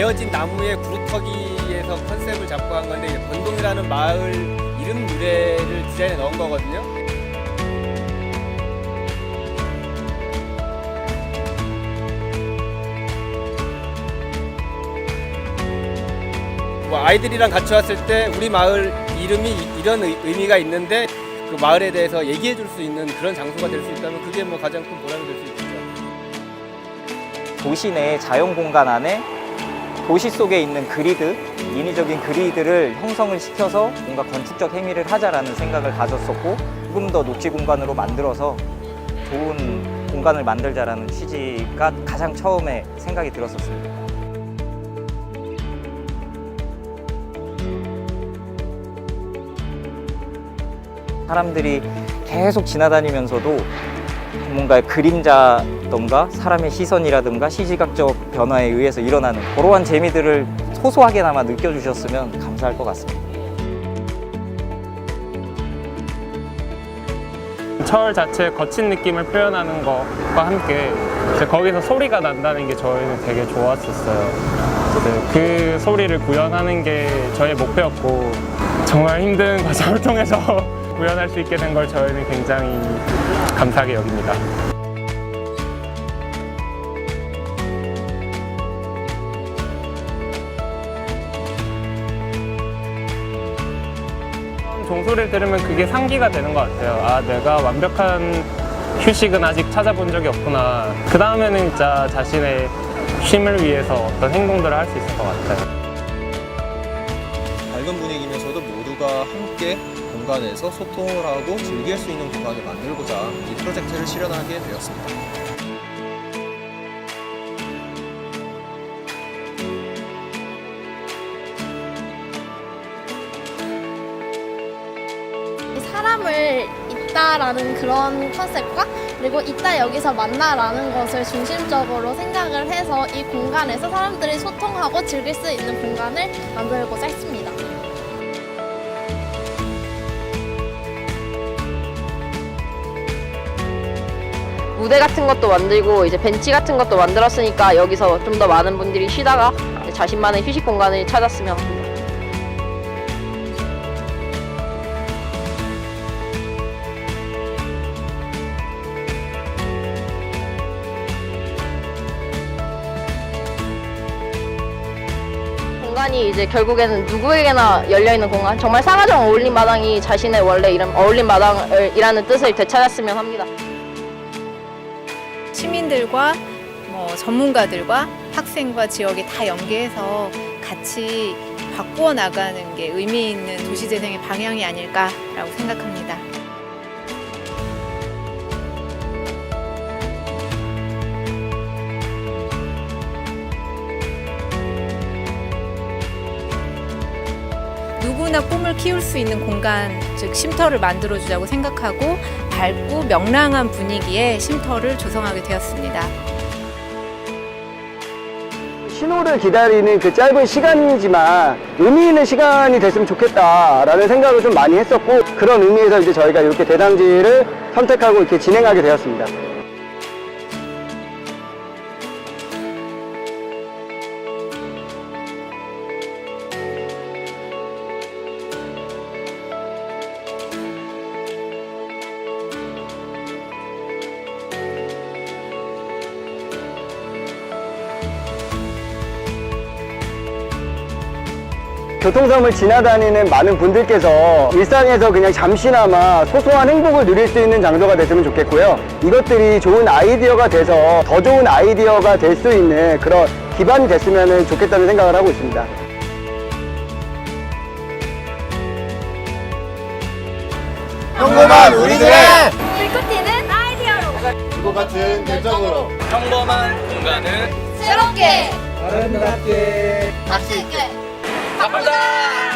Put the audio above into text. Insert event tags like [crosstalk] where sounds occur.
베어진 나무의 구루터기에서 컨셉을 잡고 한 건데 번동이라는 마을 이름 유래를 디자인에 넣은 거거든요. 뭐 아이들이랑 같이 왔을 때 우리 마을 이름이 이- 이런 의- 의미가 있는데 그 마을에 대해서 얘기해 줄 수 있는 그런 장소가 될 수 있다면 그게 뭐 가장 큰 보람이 될 수 있겠죠. 도시 내 자연 공간 안에 도시 속에 있는 그리드, 인위적인 그리드를 형성을 시켜서 뭔가 건축적 행위를 하자라는 생각을 가졌었고 조금 더 녹지 공간으로 만들어서 좋은 공간을 만들자라는 취지가 가장 처음에 생각이 들었었습니다. 사람들이 계속 지나다니면서도 뭔가 그림자 던가 사람의 시선이라든가 시시각적 변화에 의해서 일어나는 그러한 재미들을 소소하게나마 느껴주셨으면 감사할 것 같습니다. 철 자체의 거친 느낌을 표현하는 것과 함께 거기서 소리가 난다는 게 저희는 되게 좋았었어요. 네, 그 소리를 구현하는 게 저의 목표였고 정말 힘든 과정을 통해서 [laughs] 구현할 수 있게 된 걸 저희는 굉장히 감사하게 여깁니다. 종소리를 들으면 그게 상기가 되는 것 같아요. 아, 내가 완벽한 휴식은 아직 찾아본 적이 없구나. 그 다음에는 진짜 자신의 쉼을 위해서 어떤 행동들을 할 수 있을 것 같아요. 밝은 분위기면서도 모두가 함께 공간에서 소통을 하고 즐길 수 있는 공간을 만들고자 이 프로젝트를 실현하게 되었습니다. 사람을 있다라는 그런 컨셉과 그리고 이따 여기서 만나라는 것을 중심적으로 생각을 해서 이 공간에서 사람들이 소통하고 즐길 수 있는 공간을 만들고자 했습니다. 무대 같은 것도 만들고 이제 벤치 같은 것도 만들었으니까 여기서 좀 더 많은 분들이 쉬다가 자신만의 휴식 공간을 찾았으면 합니다. 공간이 이제 결국에는 누구에게나 열려 있는 공간, 정말 사가정 어울림 마당이 자신의 원래 이름 어울림 마당이라는 뜻을 되찾았으면 합니다. 시민들과 뭐 전문가들과 학생과 지역이 다 연계해서 같이 바꾸어 나가는 게 의미 있는 도시재생의 방향이 아닐까라고 생각합니다. 꿈을 키울 수 있는 공간, 즉 쉼터를 만들어 주자고 생각하고 밝고 명랑한 분위기의 쉼터를 조성하게 되었습니다. 신호를 기다리는 그 짧은 시간이지만 의미 있는 시간이 됐으면 좋겠다라는 생각을 좀 많이 했었고 그런 의미에서 이제 저희가 이렇게 대당지를 선택하고 이렇게 진행하게 되었습니다. 교통섬을 지나다니는 많은 분들께서 일상에서 그냥 잠시나마 소소한 행복을 누릴 수 있는 장소가 됐으면 좋겠고요. 이것들이 좋은 아이디어가 돼서 더 좋은 아이디어가 될 수 있는 그런 기반이 됐으면 좋겠다는 생각을 하고 있습니다. 평범한 우리들의 불꽃 튀는 아이디어로. 그거 같은 결정으로. 평범한 공간을 새롭게. 아름답게. 박수 있게 바꾼다!